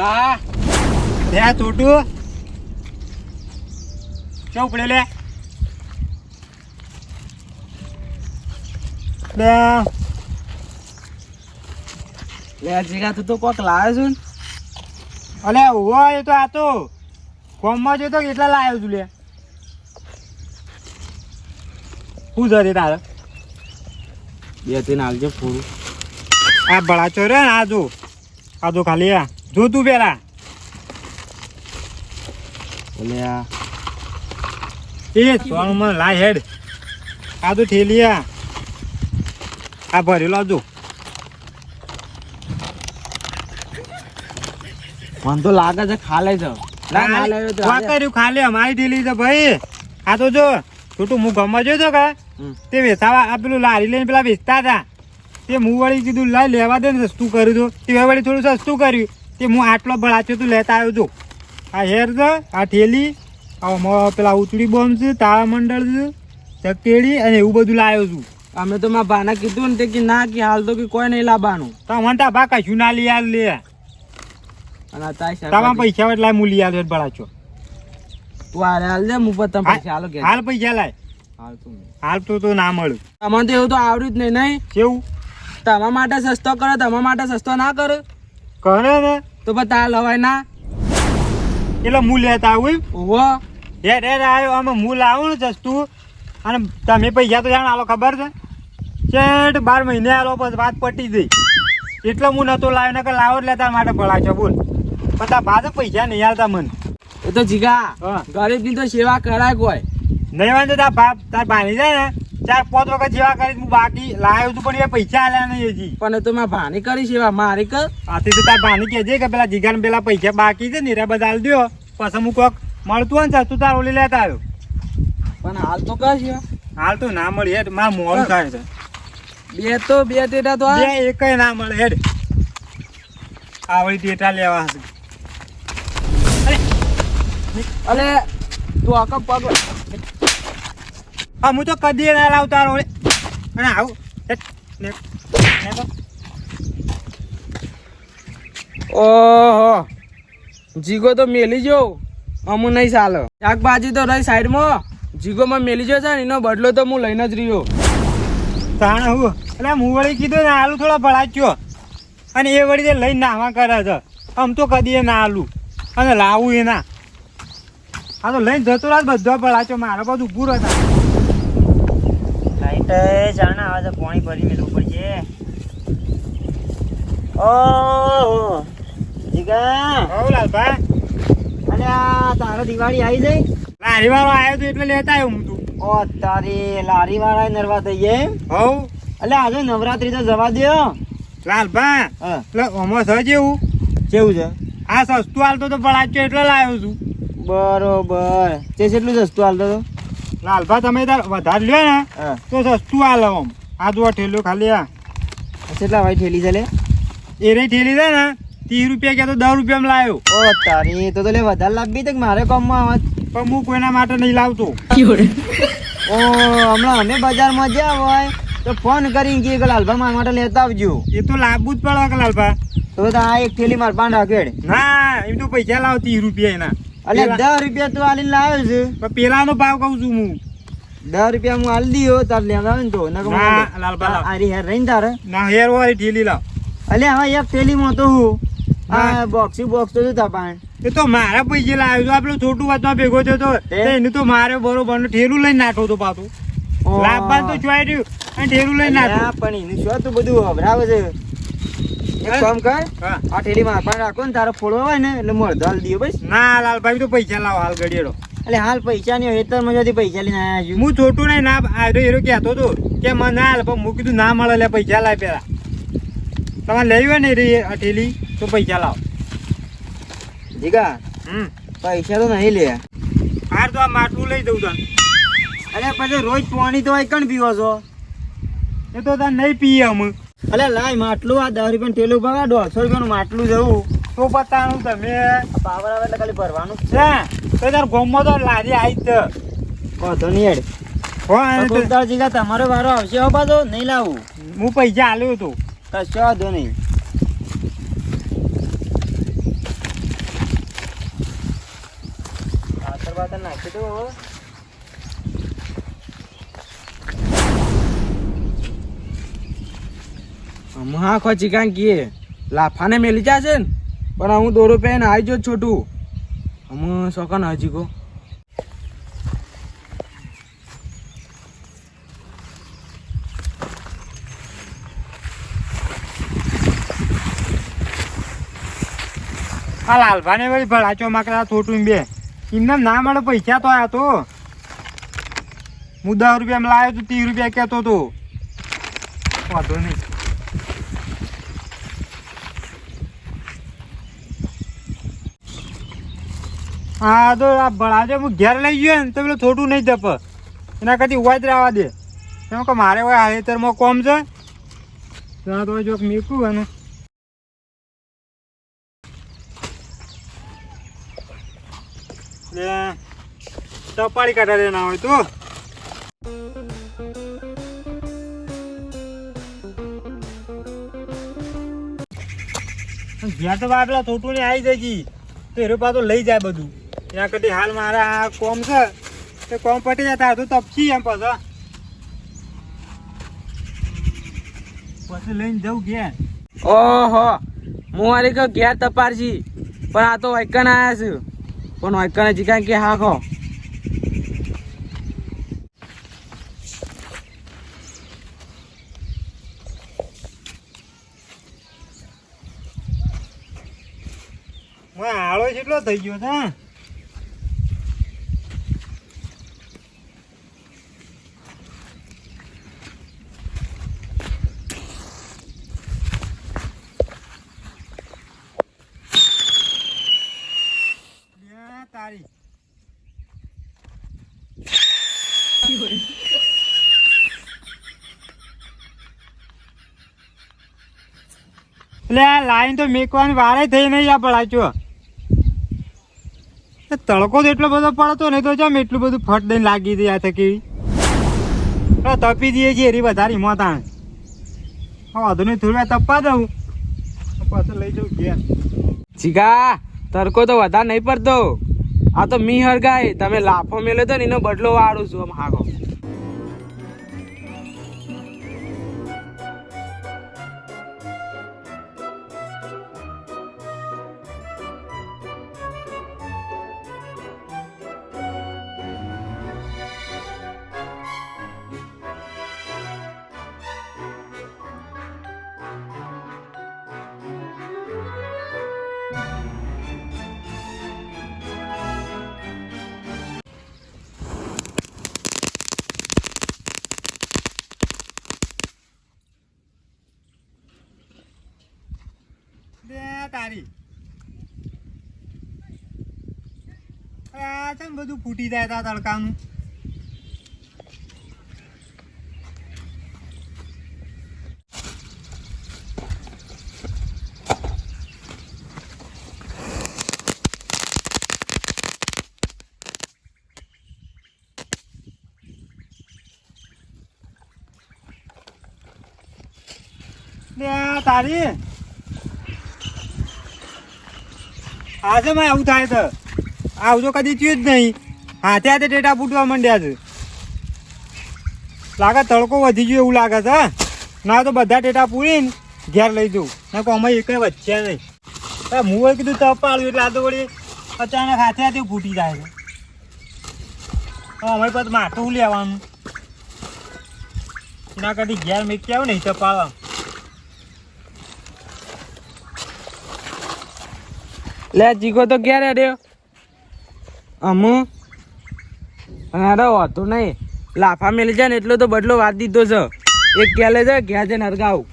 લે આ તૂટું ચો ઉપડે લે? બે. લે જીગા તું તો કોક લાવ્યો છું અલે ઉવો એ તો આ તો. કોમમાં જો તો કેટલા લાવ્યો છું લે? શું જરી તારે? બે ત્રણ આવજો પૂરું આ બળાચો રે ને આ જો. આ જો ખાલી આ. જો તું પેલા એ સોનમાં લાય હેડ. આ તો ઠેલી આ. ભરેલો જો મને તો લાગે છે ખાલે છે. કર્યું ખાલી અમારી ઠેલી છે ભાઈ. આ તો જો છોટું હું ગમવા જોયો તો કે? તે વેચાવા આ પેલું લારી લઈને પેલા વેચતા હતા. તે હું વળી કીધું લાય લેવા દે ને સસ્તું કર્યું તો. તે વળી થોડું સસ્તું કર્યું. તે હું આટલો ભળાચો તું લેતા આવ્યો છું આ હેર છે આ ઠેલી પેલા ઉચડી બોમ્બ છે તાળા મંડળ છે ચકેડી અને એવું બધું લાવ્યો છું. અમે તો મારા ભાના કીધું ને તે કે ના કે હાલ તો કે કોઈ નહીં લાવવાનું. તો મને તા બા કશું ના લઈ આવ લે. તારા પૈસા એટલે હું લઈ આવ્યો ભળાચો તું હારે હાલ દે હું પણ પૈસા હાલો કે હાલ પૈસા લાય. હાલ તું હાલ તો તો ના મળ્યું તમને તો એવું તો આવડ્યું જ નહીં નહીં. કેવું? તમારા માટે સસ્તો કરો તમારા માટે સસ્તો ના કરે. કરે ને. તો તાર લવાય ના. એટલે હું લેતા આવું? ઓહો હેડ હેડ આવ્યો આમાં હું લાવું ને સસ્તું અને તમે પૈસા તો જાણ આલો ખબર છે? શેઠ બાર મહિને આલો બસ વાત પટી ગઈ. એટલે હું નતો લાવ્યો ને કે લાવો એટલે તાર માટે ભળાજો બોલ. પણ તાર તો પૈસા નહીં આવતા મને. એ તો જીગા હા. ગરીબની તો સેવા કરાય કોઈ. નહીં વાંધો તાર બાપ તાર બાની જાય ને. ચાર પાંચ વખત જેવા કરી હું બાકી લાવ્યો છું પણ એ પૈસા આલ્યા નહીં હજી. પણ તો મેં ભાની કરી સેવા મારી કર આથી તો તાર ભાની કહેજે કે પેલા જીગાને પેલા પૈસા બાકી છે ને રે બધા આલ દ્યો. પછી હું કોક મળતું હોય ને સસ્તું તાર ઓલી લેતા આવ્યો. પણ હાલ તો કર હાલ તો ના મળી હેડ માર મોડું થાય છે. બે તો બે ટેટા તો બે એક એકય ના મળે હેડ. આવડી ટેટા લેવા હશે. અલે તું આખા પગ હા હું તો કદી ના લાવતા રહું અને આવું. ઓહો. જીગો તો મેલી જો અમુ નહીં ચાલો. શાકભાજી તો રહી સાઈડમાં. જીગોમાં મેલી જો છે ને એનો બદલો તો હું લઈને જ રહ્યો. તાણ હું? એટલે હું વળી કીધું ને આલુ થોડા ભળાચ્યો. અને એ વળી લઈને નાવા કરે છે. આમ તો કદી ના આલુ. અને લાવું એ ના. આ તો લઈને જતો રાત બધો ભળાચ્યો. મારો બધું ઊભું હતા લાઈટ જાણે આવે છે પાણી ભરી મેળવું પડશે ઓ જીગા. હો લાલભાઈ. અને આ તારો દિવાળી આવી જઈ લારી વાળો આવ્યો તો એટલે લેતા આવ્યો હું તું. ઓ તારી લારી વાળા નરવા થઈ એમ? હવ એટલે આજે નવરાત્રી તો જવા દ્યો. લાલભાઈ હા. એટલે આમાં સહ જેવું? કેવું છે? આ સસ્તું હાલતો તો ભળાચ્યો એટલે લાવ્યો છું. બરોબર. તે કેટલું સસ્તું હાલતો હતો લાલભાઈ તમે તાર વધારે લ્યો ને તો સસ્તું હાલો આમ. આ જો ઠેલો ખાલી આ. કેટલા ભાઈ ઠેલી છે લે? એ રહી ઠેલી છે ને ત્રીસ રૂપિયા કે તો દસ રૂપિયામાં લાવ્યો ઓ તારી તો તો લે વધારે લાગી તક કે મારે કામમાં આવત પણ હું કોઈના માટે નહીં લાવતો. ઓ હમણાં અમે બજારમાં જ્યાં હોય તો ફોન કરીને કે લાલભા મારા માટે લેતા આવજો. એ તો લાવવું જ પડે લાલભા? તો તો આ એક થેલી માર પાંડા કેડ ના એમ તો પૈસા લાવ ત્રીસ રૂપિયા એના. પેલા- દસ રૂપિયા તું આલીને લાવ્યો છે. પણ પેલાનો ભાવ કહું છું હું. દસ રૂપિયા હું આલી દીયો તાર લેવા આવે ને તો. આરી. હેર રહીને તારે. ના હેર વાળી ઠેલી લાવ. અલે હવે એક થેલીમાં તો હું. આ. બોક્સી બોક્સ તો તા પાણ એ તો મારા પૈસે લાવ્યો તો આપણો છોટું વાતમાં ભેગો થયો તો? એને તો મારે બરોબર ઠેલું લઈને નાખો તો પાછું. લાભ તો જોઈ રહ્યું અને ઠેલું લઈને નાખો પણ એનું શું તું બધું? હભરાવે છે. એક? કામ કર આ રાખો ને તારો ફોડો હોય ને એટલે મોર દાલ દીયો બસ. ના લાલભાઈ તો પૈસા લાવો હાલ ઘડીએડો એટલે હાલ પૈસા ની તો મજાથી પૈસા લઈને છું. હું છોટું નહીં ના આયરો હીરો કહેતો હતો કે મને ના હાલ પણ મૂકી કીધું ના મળે એટલે પૈસા લાવ પેલા. તમારે લેવી હોય ને રે અઠેલી તો પૈસા લાવો. જીગા હમ. પૈસા તો નહીં લે. હાર તો આ માટલું લઈ દઉં તને. અરે પછી રોજ પાણી તો કણ પીવો છો? એ તો તને નહીં પીએ અમે. અલે લાય માટલું આ દસ રૂપિયા તેલું ભાવ દોઢસો રૂપિયાનું માટલું જવું તો પતાનું તમે. પાવર આવે એટલે ખાલી ભરવાનું છે. તો તાર ગમો તો લારી આવી જ વાંધો નહીં હેડ. ગોપતાળજી કા તમારો વારો આવશે હો પાછો નહીં લાવું. હું પૈસા આલ્યો હતો. કશો વાંધો નહીં. ખાતર બાતર નાખી દો હવે. હમ હા ખો ચિકાન કીએ લાફાને મેલી જશે ને, પણ હું દોરો પહેન આવી જો છોટું. હમ શોકન હજી કો આ લાલભાને વળી ભળાચો માકડા થોટું બે. એમને ના મળે પૈસા તો આયા તો. હું દસ રૂપિયામાં લાવ્યો તો ત્રીસ રૂપિયા કહેતો તો. વાંધો નહીં. હા, તો આ ભળાજો હું ઘેર લઈ ગયો ને, તો પેલું થોટું નહીં જપ. એના કદી ઉવા જ રહેવા દે. કેમ કે મારે હોય હાલેતરમાં કોમ છે. ત્યાં તો જોક મીકું એનું. ટપાડી કાઢા દે ના હોય તો. જ્યાં તો બાપલા થોટું ને આવી જજી. તો એરો પાછો લઈ જાય બધું. એના કદી હાલ મારા આ કોમ છે તે કોમ પટી જતા તો તપસી એમ પાછા. પછી લઈને જવું ઘેર. ઓહો હું મારી કહું ઘેર તપારજી. પણ આ તો વૈકન આયા છે. પણ વાયકન જીકા કે હા ખો હાળો કેટલો થઈ ગયો છે આ લાઈન તો મેકવાની વારે થઈ નહીં આ પડાચો તડકો તો એટલો બધો પડતો નહીં તો જમ એટલું બધું ફટ દઈને લાગી હતી આ થકી. તપી દઈએ છીએ એરી વધારે મોતાણ હવે વાંધો નહીં થોડી વાર તપવા દઉં. પાછું લઈ જાઉં ઘેર. જીગા, તડકો તો વધારે નહીં પડતો. આ તો મી હરગાય તમે લાફો મેલ્યો તો ને એનો બદલો વાળું છું આમ હાખો તારી. આ ને બધું ફૂટી જાય તા તડકાનું. તારી. આજે માં આવું થાય છે તો કદી થયું જ નહીં. હાથે હાથે ટેટા ફૂટવા માંડ્યા છે. લાગે તડકો વધી ગયો એવું લાગે છે ના તો બધા ટેટા પૂરીને ઘેર લઈ જવું ના કોઈ અમારી એક વચ્ચે નહીં. હું એ કીધું તપ પાડ્યું એટલે આ તો વળી અચાનક હાથે હાથે ફૂટી જાય છે. અમારી પાસે માટું લેવાનું. એના કરતી ઘેર મેં કેવું નહીં તપાવા લે, જીગો તો ક્યારે રહ્યો? અમુ? અરે હોતું નહીં. લાફા મેલી જાય ને એટલો તો બદલો વાત દીધો છે. એક ક્યાં લે છે ક્યાં છે હરગાવું.